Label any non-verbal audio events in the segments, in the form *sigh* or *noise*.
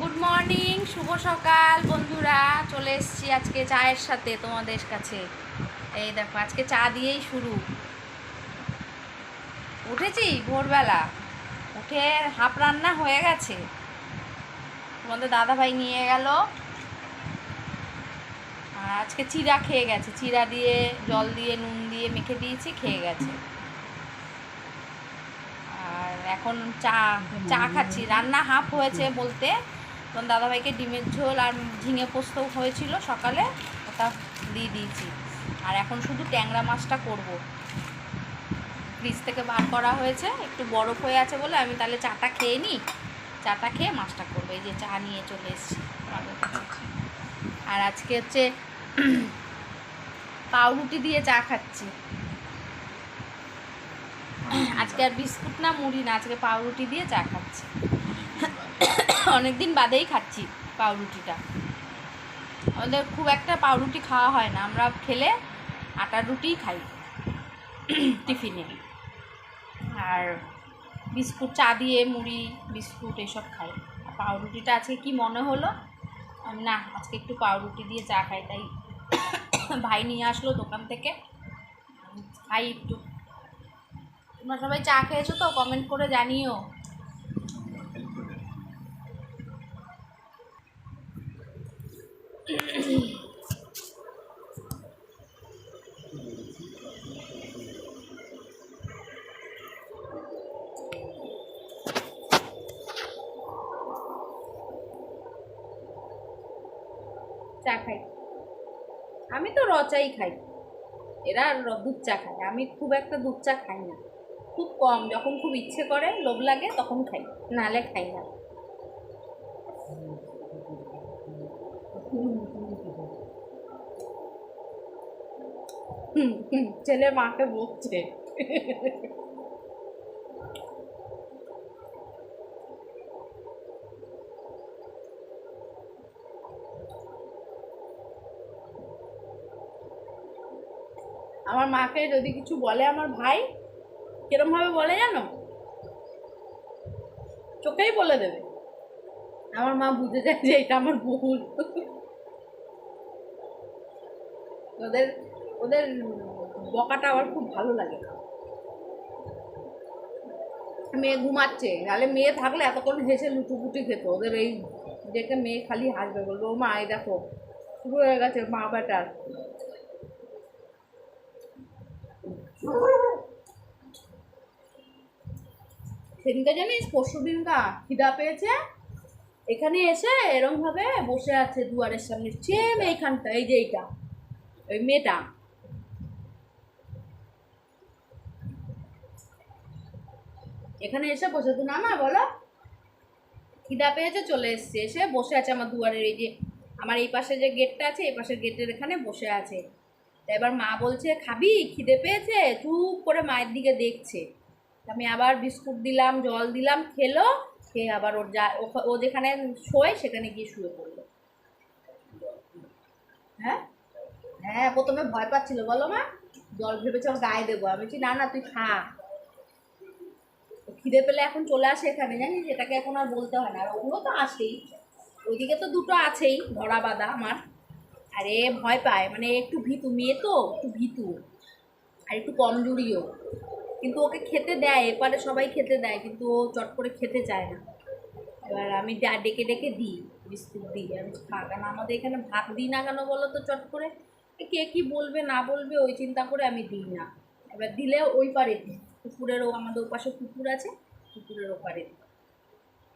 Good morning শুভ সকাল বন্ধুরা। চলে এসেছি আজকে চায়ের সাথে তোমাদের কাছে। এই দেখো, আজকে চা দিয়েই শুরু। উঠেছি ভোরবেলা। উঠে হাফ রান্না হয়ে গেছে। তোমাদের দাদাভাই নিয়ে গেল। আর আজকে চিরা খেয়ে গেছে। চিরা দিয়ে, জল দিয়ে, নুন দিয়ে মেখে দিয়েছি, খেয়ে গেছে। আর এখন চা চা খাচ্ছি। রান্না হাফ হয়েছে বলতে। তখন দাদাভাইকে ডিমের ঝোল আর ঝিঙে পোস্ত হয়েছিল সকালে, ওটা দিয়ে দিয়েছি। আর এখন শুধু ট্যাংরা মাছটা করব। ফ্রিজ থেকে বার করা হয়েছে, একটু বরফ হয়ে আছে বলে আমি তাহলে চাটা খেয়ে নিই। চাটা খেয়ে মাছটা করব, এই যে চা নিয়ে চলে এসেছি। আর আজকে হচ্ছে *clears throat* পাউরুটি দিয়ে চা খাচ্ছি। আজকে আর বিস্কুট না, মুড়ি না, আজকে পাউরুটি দিয়ে চা খাচ্ছি। অনেকদিন বাদেই খাচ্ছি পাউরুটিটা। আমাদের খুব একটা পাউরুটি খাওয়া হয় না, আমরা খেলে আটার রুটিই খাই টিফিনে। আর বিস্কুট, চা দিয়ে মুড়ি, বিস্কুট এসব খাই। পাউরুটিটা আজকে কি মনে হলো? না, আজকে একটু পাউরুটি দিয়ে চা খাই, তাই ভাই নিয়ে আসলো দোকান থেকে। খাই একটু। তোমরা সবাই চা খেয়েছো তো? কমেন্ট করে জানিও চা খাই আমি তো রচাই খাই। এরা দুধ চা খায়। আমি খুব একটা দুধ চা খাই না। খুব কম, যখন খুব ইচ্ছে করে, লোভ লাগে, তখন খাই। নালে খাই না। ছেলে মাকে বকছে। আমার মাকে যদি কিছু বলে আমার ভাই, কিরম ভাবে বলে জানো? চোখেই বলে দেবে। আমার মা বুঝে যায় যে এটা আমার ভুল। ওদের ওদের বকাটা আমার খুব ভালো লাগে। মেয়ে ঘুমাচ্ছে, নাহলে মেয়ে থাকলে এতক্ষণ হেসে লুটুপুটি খেত। ওদের এই দেখে মেয়ে খালি হাসবে, বলবে, ও মা, এই দেখো, শুরু হয়ে গেছে মা বেটার সেদিনকে জানিস পরশু দিনকা খিদা পেয়েছে। এখানে এসে এরম ভাবে বসে আছে দুয়ারের সামনে। সেম এইখানটা, এই যে এইটা, ওই মেয়েটা। এখানে এসে বসে তো না মা বলো। খিদা পেয়েছে, চলে এসছে। এসে বসে আছে আমার দুয়ারের এই যে, আমার এই পাশে যে গেটটা আছে, এই পাশের গেটের এখানে বসে আছে। তা এবার মা বলছে, খাবি? খিদে পেয়েছে? চুপ করে মায়ের দিকে দেখছে। আমি আবার বিস্কুট দিলাম, জল দিলাম, খেলো, খেয়ে আবার ওর যা, ও যেখানে শোয় সেখানে গিয়ে শুয়ে পড়ল। হ্যাঁ? হ্যাঁ প্রথমে ভয় পাচ্ছিল, বলো মা, জল ভেবেছে ওর গায়ে দেবো। আমি বলছি, না না, তুই খা। খিদে পেলে এখন চলে আসে এখানে, জানিস? এটাকে এখন আর বলতে হয় না। আর ওগুলো তো আসেই। ওইদিকে তো দুটো আছেই ধরা বাঁধা আমার। আরে ভয় পায় মানে একটু ভীতু, মেয়ে তো, একটু ভীতু, আর একটু কমজোরিও কিন্তু ওকে খেতে দেয়, এপারে সবাই খেতে দেয়, কিন্তু ও চট করে খেতে চায় না। এবার আমি ডেকে ডেকে দিই, বিস্কুট দিই, আমি খা কেন আমাদের এখানে ভাত দিই না কেন বলো তো চট করে? কে কি বলবে, না বলবে, ওই চিন্তা করে আমি দিই না। এবার দিলে ওই পারে দিই পুকুরেরও আমাদের ওপাশে পুকুর আছে, পুকুরের ওপারে দিই।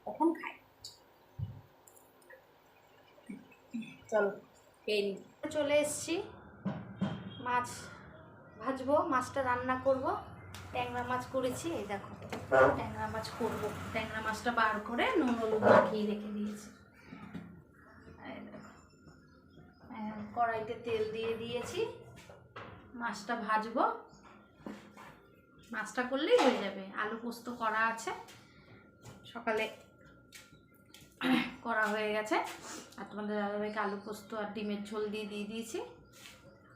তখন খাই। চলো। চলে এসছি। মাছ ভাজবো, মাছটা রান্না করব। ট্যাংরা মাছ করেছি, এই দেখো, ট্যাংরা মাছ করব। ট্যাংরা মাছটা বার করে নুন হলুদ মাখিয়ে রেখে দিয়েছি। কড়াইতে তেল দিয়ে দিয়েছি। মাছটা ভাজবো। মাছটা করলেই হয়ে যাবে। আলু পোস্ত করা আছে। সকালে করা হয়ে গেছে। আর তোমাদের দাদাভাইকে আলু পোস্ত আর ডিমের ঝোল দিয়ে দিয়ে দিয়েছি।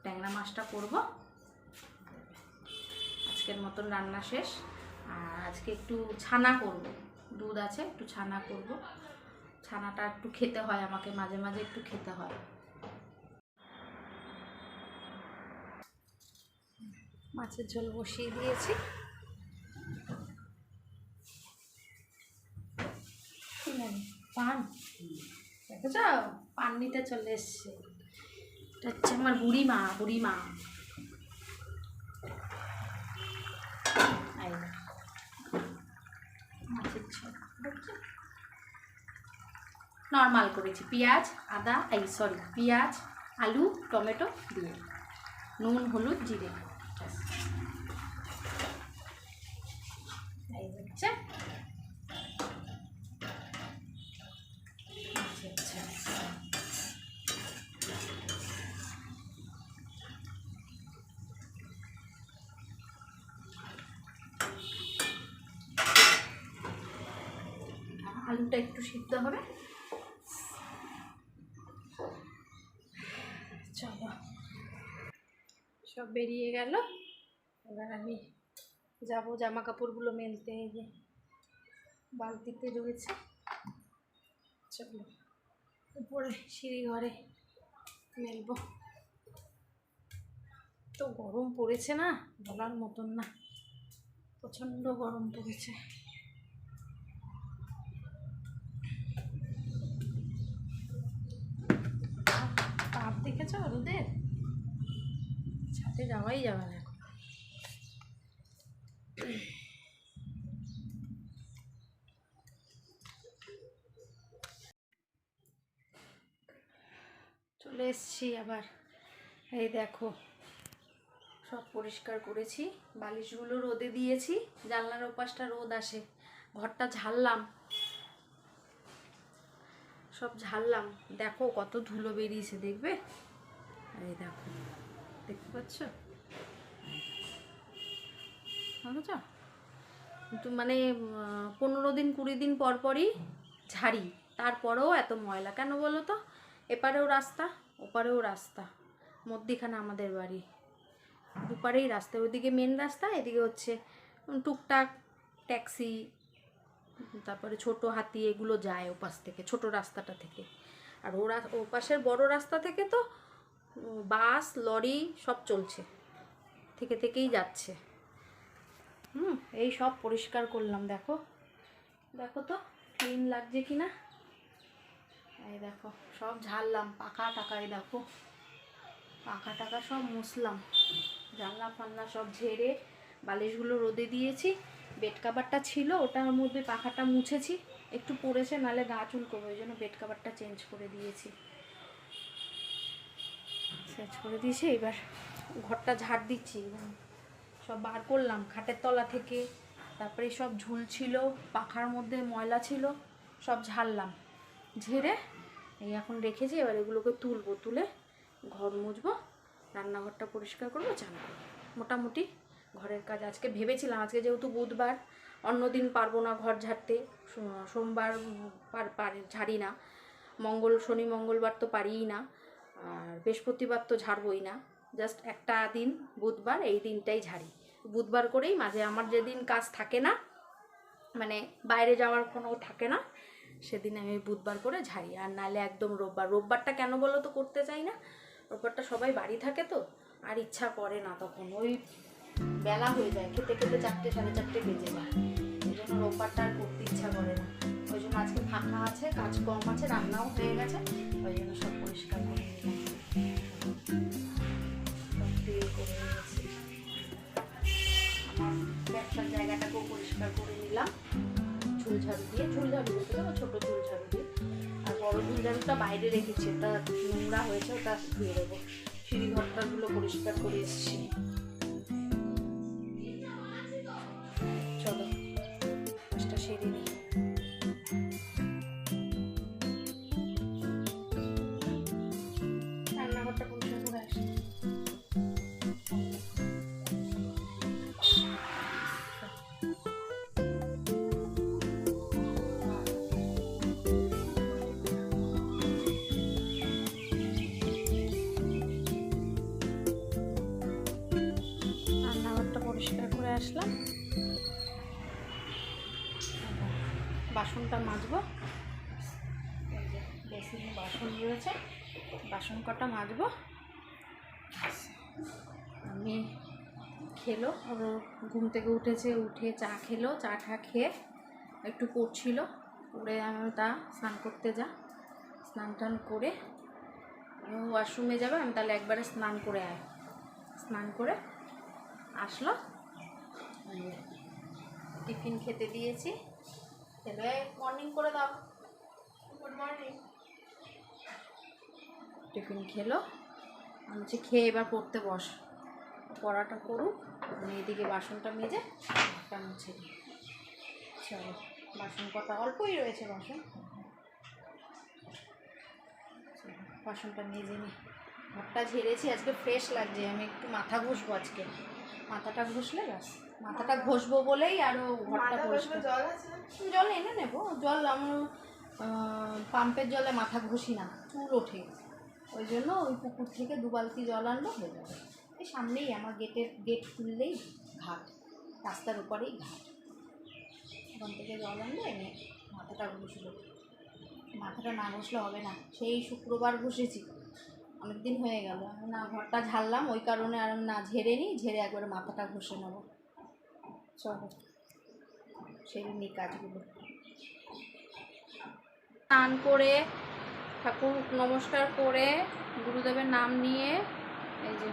ট্যাংরা মাছটা করব। আজকের মতন রান্না শেষ। আর আজকে একটু ছানা করব। দুধ আছে, একটু ছানা করব। ছানাটা একটু খেতে হয় আমাকে, মাঝে মাঝে একটু খেতে হয়। মাছের ঝোল বসিয়ে দিয়েছি কি নেবে? পান দেখেছ পাননিতে চলে এসছে। এটা হচ্ছে আমার বুড়ি মা বুড়ি মা নর্মাল করেছি। পেঁয়াজ, আদা, এই সরি পেঁয়াজ, আলু, টমেটো দিয়ে। নুন, হলুদ, জিরে। এই হচ্ছে মাছের ঝোল। আলুটা সিদ্ধ হবে। চলো। সব বেরিয়ে গেল। এবার আমি যাব জামা কাপড়গুলো মেলতে যে বালতিতে রয়েছে। চলো, উপরে সিঁড়ি ঘরে মেলবো। তো গরম পড়েছে না? বলার মতন না। প্রচণ্ড গরম পড়েছে। দেখেছ রোদের ছাদে যাওয়াই যাবে না এখন। চলে এসছি আবার। এই দেখো, সব পরিষ্কার করেছি। বালিশগুলো রোদে দিয়েছি, জানলার ওপাশটা রোদ আসে। ঘরটা ঝাড়লাম। সব ঝাড়লাম। দেখো কত ধুলো বেরিয়েছে, দেখবে? এই দেখো, দেখতে পাচ্ছ? কিন্তু মানে পনেরো দিন, কুড়ি দিন পর পরই ঝাড়ি, তারপরেও এত ময়লা। কেন বলো তো? এপারেও রাস্তা, ওপারেও রাস্তা, মধ্যিখানে আমাদের বাড়ি। দুপারেই রাস্তা, ওইদিকে মেন রাস্তা, এদিকে হচ্ছে টুকটাক ট্যাক্সি, তারপরে ছোট হাতি, এগুলো যায় ওপাশ থেকে, ছোট রাস্তাটা থেকে। আর ওরা, ওপাশের বড় রাস্তা থেকে তো বাস, লরি সব চলছে। থেকে থেকেই যাচ্ছে। হুম, এই সব পরিষ্কার করলাম, দেখো। দেখো তো ক্লিন লাগছে কি না এই দেখো, সব ঝাড়লাম, পাখা টাকা এই দেখো। পাখা টাকা সব মুছলাম। জানলা ফান্না সব ঝেড়ে বালিশগুলো রোদে দিয়েছি। বেড কাভারটা ছিল, ওটার মধ্যে পাখাটা মুছেছি। একটু পড়েছে, নালে গা চুলকোবে, ওই জন্য বেড কাভারটা চেঞ্জ করে দিয়েছি। চেঞ্জ করে দিয়েছি, এবার ঘরটা ঝাড় দিচ্ছি সব বার করলাম, খাটের তলা থেকে, তারপরে সব ঝুল ছিল, পাখার মধ্যে ময়লা ছিল, সব ঝাড়লাম, ঝেড়ে এই এখন রেখেছি, এবার এগুলোকে তুলবো, তুলে ঘর মুছবো, রান্নাঘরটা পরিষ্কার করব, চান করব। মোটামুটি ঘরের কাজ আজকে ভেবেছিলাম, আজকে যেহেতু বুধবার, অন্যদিন পারব না ঘর ঝাড়তে সোমবার ঝাড়ি না, মঙ্গল, শনি, মঙ্গলবার তো পারিই না আর বৃহস্পতিবার তো ঝাড়বই না। জাস্ট একটা দিন, বুধবার, এই দিনটাই ঝাড়ি। বুধবার করেই মাঝে আমার যেদিন কাজ থাকে না মানে বাইরে যাওয়ার কোনো থাকে না, সেদিন আমি বুধবার করে ঝাড়ি। আর নালে একদম রোববার। রোববারটা কেন বলো তো করতে চাই না? রোববারটা সবাই বাড়ি থাকে তো, আর ইচ্ছা করে না তখন। ওই বেলা হয়ে যায়, খেতে খেতে চারটে, সাড়ে চারটে বেজে যায়। এই জন্য রোববারটা আর করতে ইচ্ছা করে না। ওই জন্য আজকে ফাঁকা আছে, কাজ কম আছে, রান্নাও হয়ে গেছে, ওই জন্য সব পরিষ্কার করে ব্যবসার জায়গাটাকেও পরিষ্কার করে নিলাম। ঝুল ঝাড়ু দিয়ে ঝুল ঝাড়ু বলতে ছোটো ঝুল দিয়ে। আর বড় ঝুল বাইরে রেখেছি ওটা নোংরা হয়েছে, ওটা ধুয়ে দেবো সিঁড়ি ঘরটাগুলো পরিষ্কার করে এসেছি। বাসনটা মাজবো। বাসন রয়েছে, বাসন কটা মাজবো। আমি খেলো ঘুম থেকে উঠেছে, উঠে চা খেলো, চা টা খেয়ে একটু পড়ছিল, পড়ে আমি তা স্নান করতে যা। স্নান টান করে ওয়াশরুমে যাবে, আমি তাহলে একবারে স্নান করে আয়। স্নান করে আসলো। টিফিন খেতে দিয়েছি। খেলে মর্নিং করে দাও। গুড মর্নিং টিফিন খেলো। আমি খেয়ে এবার পড়তে বস। পড়াটা করুক আমি এদিকে বাসনটা মেজে একটা মুছে দিই চলো বাসন কটা অল্পই রয়েছে বাসন। বাসনটা মেজে নিই। ঘরটা ঝেড়েছি আজকে ফ্রেশ লাগছে আমি একটু মাথা ঘষবো আজকে। মাথাটা ঘষলে ব্যাস। মাথাটা ঘষবো বলেই আরও ঘরটা পরিষ্কার জল আছে জল এনে নেব জল আমার পাম্পের জলে মাথা ঘষি না চুল ওঠে। ওই জন্য ওই পুকুর থেকে দু বালতি জল আনলো হয়ে যাবে। এই সামনেই আমার গেটের গেট খুললেই ঘাট রাস্তার উপরেই ঘাট। ওখান থেকে জল আনলো এনে মাথাটা ঘষলো মাথাটা না ঘষলে হবে না সেই শুক্রবার ঘষেছি। অনেক দিন হয়ে গেল আমি না ঘরটা ঝাড়লাম ওই কারণে আর না ঝেড়ে নিই ঝেড়ে একবারে মাথাটা ঘষে নেব। চলো, সেই নিই কাজগুলো। স্নান করে, ঠাকুর নমস্কার করে, গুরুদেবের নাম নিয়ে, এই যে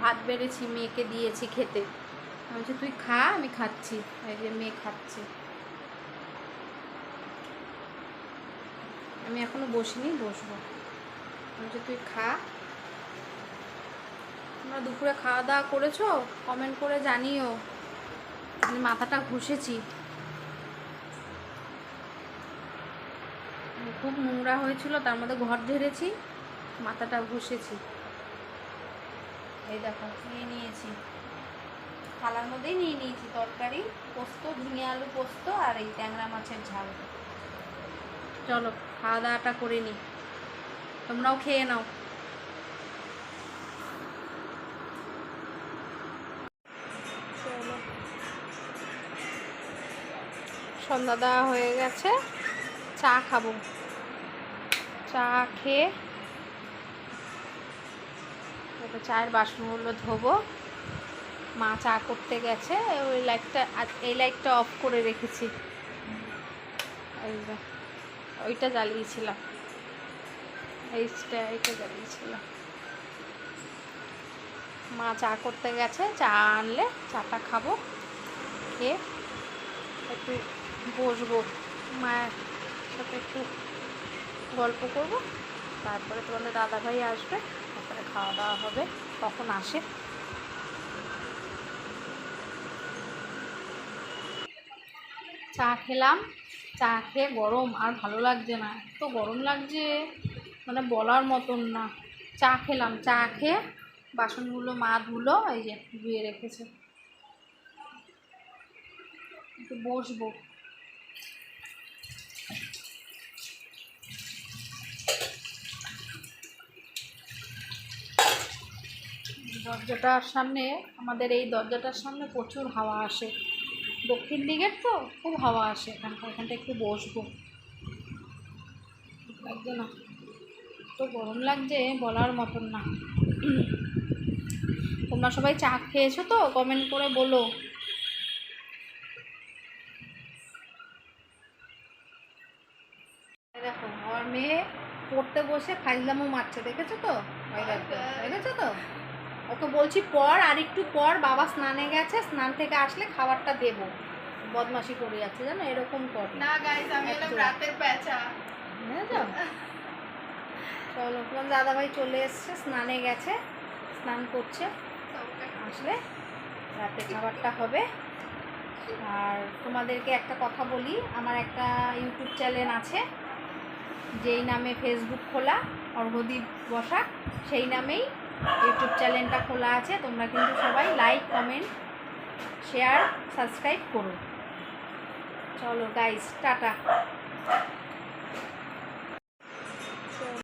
ভাত বেড়েছি, মেয়েকে দিয়েছি খেতে। আমি বলছি, তুই খা, আমি খাচ্ছি। এই যে মেয়ে খাচ্ছে। আমি এখনও বসিনি, বসবো। আমি বলছি, তুই খা তোমরা দুপুরে খাওয়া দাওয়া করেছ? কমেন্ট করে জানিও। আমি মাথাটা ঘষেছি। খুব নোংরা হয়েছিল, তার মধ্যে ঘর ঝেড়েছি, মাথাটা ঘষেছি। এই দেখো, নিয়ে নিয়েছি। থালার মধ্যেই নিয়ে নিয়েছি তরকারি, পোস্ত, ঝিঙে আলু পোস্ত আর এই ট্যাংরা মাছের ঝাল। চলো, খাওয়া দাওয়াটা করে নিই তোমরাও খেয়ে নাও। সন্ধ্যা দেওয়া হয়ে গেছে, চা খাব। চা খেয়ে এবার চায়ের বাসনগুলো ধোবো। মা চা করতে গেছে, ওই লাইটটা এই লাইটটা অফ করে রেখেছি। ওইটা জ্বালিয়েছিলাম। এইটা এইটা জ্বালিয়েছিলাম। মা চা করতে গেছে, চা আনলে, চাটা খাব, খেয়ে একটু বসবো। মায়ের সাথে একটু গল্প করব। তারপরে তোমাদের দাদাভাই আসবে, তারপরে খাওয়া দাওয়া হবে কখন আসে। চা খেলাম। চা খেয়ে গরম, আর ভালো লাগছে না। এত গরম লাগছে মানে বলার মতন না। চা খেলাম, চা খেয়ে বাসনগুলো মা ধুলো, এই যে ধুয়ে রেখেছে। বসবো। দরজাটার সামনে, আমাদের এই দরজাটার সামনে প্রচুর হাওয়া আসে। দক্ষিণ দিকের তো খুব হাওয়া আসে এখানটা এখানটা একটু বসবো। লাগছে না। তো গরম লাগছে, বলার মতন না। তোমরা সবাই চা খেয়েছো তো? কমেন্ট করে বলো। দেখো, আমার মেয়ে পড়তে বসে ফাইজলামও মারছে, দেখেছ তো? দেখেছ তো? ওকে বলছি পর আর একটু পর বাবা স্নানে গেছে স্নান থেকে আসলে খাবারটা দেবো। বদমাশি করে যাচ্ছে জানো? এরকম কর। না গাইস আমি এলাম। রাতের প্যাঁচা। বুঝেছ চলো তোমার দাদাভাই চলে এসছে স্নানে গেছে স্নান করছে। আসলে রাতে খাবারটা হবে। আর তোমাদেরকে একটা কথা বলি আমার একটা ইউটিউব চ্যানেল আছে যেই নামে ফেসবুক খোলা অর্ঘদীপ বসাক সেই নামেই ইউটিউব চ্যানেলটা খোলা আছে, তোমরা কিন্তু সবাই লাইক কমেন্ট শেয়ার সাবস্ক্রাইব করো। চলো গাইস টাটা।